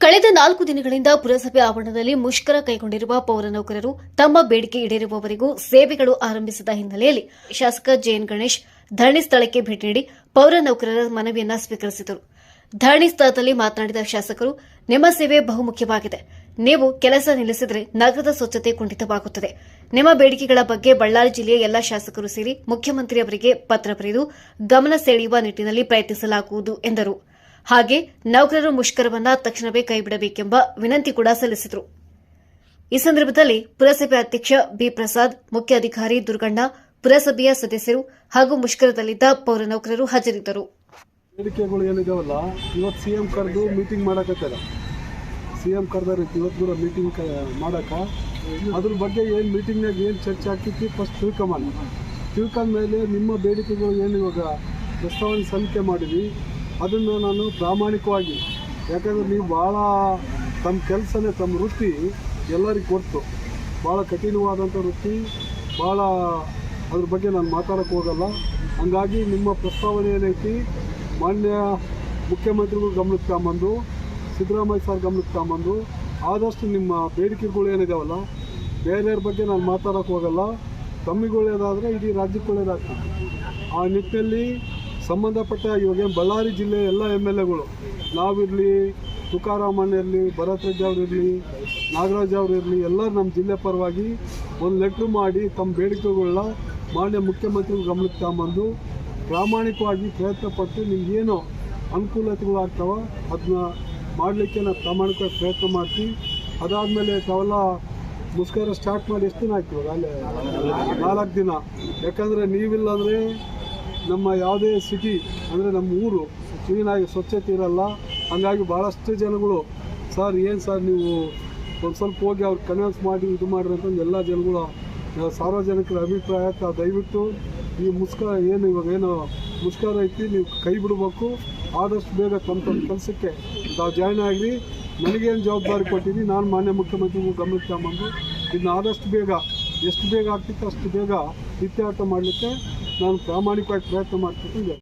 ಕಳೆದ ನಾಲ್ಕು ದಿನಗಳಿಂದ ಪುರಸಭೆ ಆವರಣದಲ್ಲಿ ಮುಷ್ಕರ ಕೈಗೊಂಡಿರುವ ಪೌರ ನೌಕರರು ತಮ್ಮ ಬೇಡಿಕೆ ಈಡೇರುವವರೆಗೂ ಸೇವೆಗಳು ಆರಂಭಿಸಿದ ಹಿನ್ನೆಲೆಯಲ್ಲಿ ಶಾಸಕ ಜೆಎನ್ ಗಣೇಶ್ ಧರಣಿ ಸ್ಥಳಕ್ಕೆ ಭೇಟಿ ನೀಡಿ ಪೌರ ನೌಕರರ ಮನವಿಯನ್ನ ಸ್ವೀಕರಿಸಿದರು. ಧರಣಿ ಸ್ಥಳದಲ್ಲಿ ಮಾತನಾಡಿದ ಶಾಸಕರು, ನಿಮ್ಮ ಸೇವೆ ಬಹುಮುಖ್ಯವಾಗಿದೆ. ನೀವು ಕೆಲಸ ನಿಲ್ಲಿಸಿದರೆ ನಗರದ ಸ್ವಚ್ಛತೆ ಕುಂಠಿತವಾಗುತ್ತದೆ. ನಿಮ್ಮ ಬೇಡಿಕೆಗಳ ಬಗ್ಗೆ ಬಳ್ಳಾರಿ ಜಿಲ್ಲೆಯ ಎಲ್ಲ ಶಾಸಕರು ಸೇರಿ ಮುಖ್ಯಮಂತ್ರಿಯವರಿಗೆ ಪತ್ರ ಬರೆದು ಗಮನ ಸೆಳೆಯುವ ನಿಟ್ಟಿನಲ್ಲಿ ಪ್ರಯತ್ನಿಸಲಾಗುವುದು, ಎಂದರು. ಹಾಗೆ ನೌಕರರು ಮುಷ್ಕರವನ್ನ ತಕ್ಷಣವೇ ಕೈಬಿಡಬೇಕೆಂಬ ವಿನಂತಿ ಕೂಡ ಸಲ್ಲಿಸಿದರು. ಈ ಸಂದರ್ಭದಲ್ಲಿ ಪುರಸಭೆ ಅಧ್ಯಕ್ಷ ಬಿ ಪ್ರಸಾದ್ ಮುಖ್ಯ ಅಧಿಕಾರಿ ದುರ್ಗಣ್ಣ, ಪುರಸಭೆಯ ಸದಸ್ಯರು ಹಾಗೂ ಮುಷ್ಕರದಲ್ಲಿದ್ದ ಪೌರ ನೌಕರರು ಹಾಜರಿದ್ದರು. ಬೇಡಿಕೆಗಳು ಏನಿದಾವಲ್ಲ ಇವತ್ತು ಸಿ ಎಂ ಕರೆದು ಮೀಟಿಂಗ್ ಮಾಡಕತ್ತಾರ. ಸಿ ಎಂ ಇವತ್ತು ಕೂಡ ಮೀಟಿಂಗ್ ಮಾಡಕ. ಅದ್ರ ಬಗ್ಗೆ ಏನು ಮೀಟಿಂಗ್ನಾಗ ಏನು ಚರ್ಚೆ ಆಗ್ತೈತಿ ಫಸ್ಟ್ ತಿಳ್ಕೊಂಬಲ್ಲ ತಿಳ್ಕೊಂಡ್ಮೇಲೆ ನಿಮ್ಮ ಬೇಡಿಕೆಗಳು ಏನು ಇವಾಗ? ಪ್ರಸ್ತಾವನೆ ಸಲ್ಲಿಕೆ ಮಾಡಿದ್ವಿ. ಅದನ್ನು ನಾನು ಪ್ರಾಮಾಣಿಕವಾಗಿ, ಯಾಕಂದರೆ ನೀವು ಭಾಳ ತಮ್ಮ ಕೆಲಸನೇ, ತಮ್ಮ ವೃತ್ತಿ ಎಲ್ಲರಿಗೂ ಕೊಡ್ತು ಭಾಳ ಕಠಿಣವಾದಂಥ ವೃತ್ತಿ, ಭಾಳ ಅದ್ರ ಬಗ್ಗೆ ನಾನು ಮಾತಾಡೋಕ್ಕೆ ಹೋಗಲ್ಲ. ಹಂಗಾಗಿ ನಿಮ್ಮ ಪ್ರಸ್ತಾವನೆ ಏನೈತಿ, ಮಾನ್ಯ ಮುಖ್ಯಮಂತ್ರಿಗಳು ಗಮನಕ್ಕೆ ತಗೊಂಬಂದು, ಸಿದ್ದರಾಮಯ್ಯ ಸರ್ ಗಮನಕ್ಕೆ ತಗೊಂಬಂದು, ಆದಷ್ಟು ನಿಮ್ಮ ಬೇಡಿಕೆಗಳು ಏನಿದಾವಲ್ಲ, ಬೇರೆಯವ್ರ ಬಗ್ಗೆ ನಾನು ಮಾತಾಡೋಕ್ಕೆ ಹೋಗಲ್ಲ. ತಮ್ಮಿಗೆ ಇಡೀ ರಾಜ್ಯಕ್ಕೆ ಒಳ್ಳೆಯದಾಗ್ತದೆ ಆ ನಿಟ್ಟಿನಲ್ಲಿ ಸಂಬಂಧಪಟ್ಟ ಇವಾಗ ಬಳ್ಳಾರಿ ಜಿಲ್ಲೆ ಎಲ್ಲ ಎಂ ಎಲ್ ಎಗಳು. ನಾವಿರಲಿ, ತುಕಾರಾಮಣ್ಣ ಇರಲಿ ಭರತ್ ರೆಡ್ಡಿ ಅವ್ರು ಇರಲಿ, ನಾಗರಾಜ್ ಅವರಿರಲಿ ಎಲ್ಲರೂ ನಮ್ಮ ಜಿಲ್ಲೆ ಪರವಾಗಿ ಒಂದು ಲೆಟ್ರ್ ಮಾಡಿ ತಮ್ಮ ಬೇಡಿಕೆಗಳನ್ನ ಮಾನ್ಯ ಮುಖ್ಯಮಂತ್ರಿಗಳು ಗಮನಕ್ಕೆ ತಗೊಂಬಂದು ಪ್ರಾಮಾಣಿಕವಾಗಿ ಪ್ರಯತ್ನ ಪಟ್ಟು ನಿಮ್ಗೇನು ಅನುಕೂಲತೆಗಳು ಆಗ್ತಾವ ಅದನ್ನ ಮಾಡಲಿಕ್ಕೆ ನಾವು ಪ್ರಾಮಾಣಿಕವಾಗಿ ಪ್ರಯತ್ನ ಮಾಡ್ತೀವಿ. ಅದಾದಮೇಲೆ ತಾವೆಲ್ಲ ಮುಸ್ಕರ ಸ್ಟಾರ್ಟ್ ಮಾಡಿ ಎಷ್ಟು ದಿನ ಆಗ್ತೀವಿ ಅಲ್ಲೇ ನಾಲ್ಕು ದಿನ. ಯಾಕಂದರೆ ನೀವಿಲ್ಲ ಅಂದರೆ ನಮ್ಮ ಯಾವುದೇ ಸಿಟಿ ಅಂದರೆ ನಮ್ಮ ಊರು, ಕ್ಲೀನಾಗಿ ಸ್ವಚ್ಛತೆ ಇರಲ್ಲ. ಹಂಗಾಗಿ ಭಾಳಷ್ಟು ಜನಗಳು, ಸರ್, ಏನು ಸರ್ ನೀವು ಒಂದು ಸ್ವಲ್ಪ ಹೋಗಿ ಅವ್ರು ಕನ್ವಿನ್ಸ್ ಮಾಡಿ, ಇದು ಮಾಡಿರಿ ಅಂತಂದು ಎಲ್ಲ ಜನಗಳು ಸಾರ್ವಜನಿಕರ ಅಭಿಪ್ರಾಯ ದಯವಿಟ್ಟು ಈ ಮುಷ್ಕರ ಏನು ಇವಾಗ ಏನು ಮುಷ್ಕರ ಐತಿ, ನೀವು ಕೈ ಬಿಡಬೇಕು. ಆದಷ್ಟು ಬೇಗ ತಮ್ಮ ತಮ್ಮ ಕೆಲಸಕ್ಕೆ ತಾವು ಜಾಯ್ನ್ ಆಗಲಿ ನನಗೇನು ಜವಾಬ್ದಾರಿ ಕೊಟ್ಟಿದ್ದೀನಿ ನಾನು ಮಾನ್ಯ ಮುಖ್ಯಮಂತ್ರಿಗೂ ಗಮನಕ್ಕೆ ತಗೊಂಬಂದು, ಇನ್ನು ಆದಷ್ಟು ಬೇಗ, ಎಷ್ಟು ಬೇಗ ಆಗ್ತಿತ್ತು ಅಷ್ಟು ಬೇಗ ಇತ್ಯರ್ಥ ಮಾಡಲಿಕ್ಕೆ ನಾನು ಪ್ರಾಮಾಣಿಕವಾಗಿ ಪ್ರಯತ್ನ ಮಾಡ್ತಿದ್ದೀನಿ.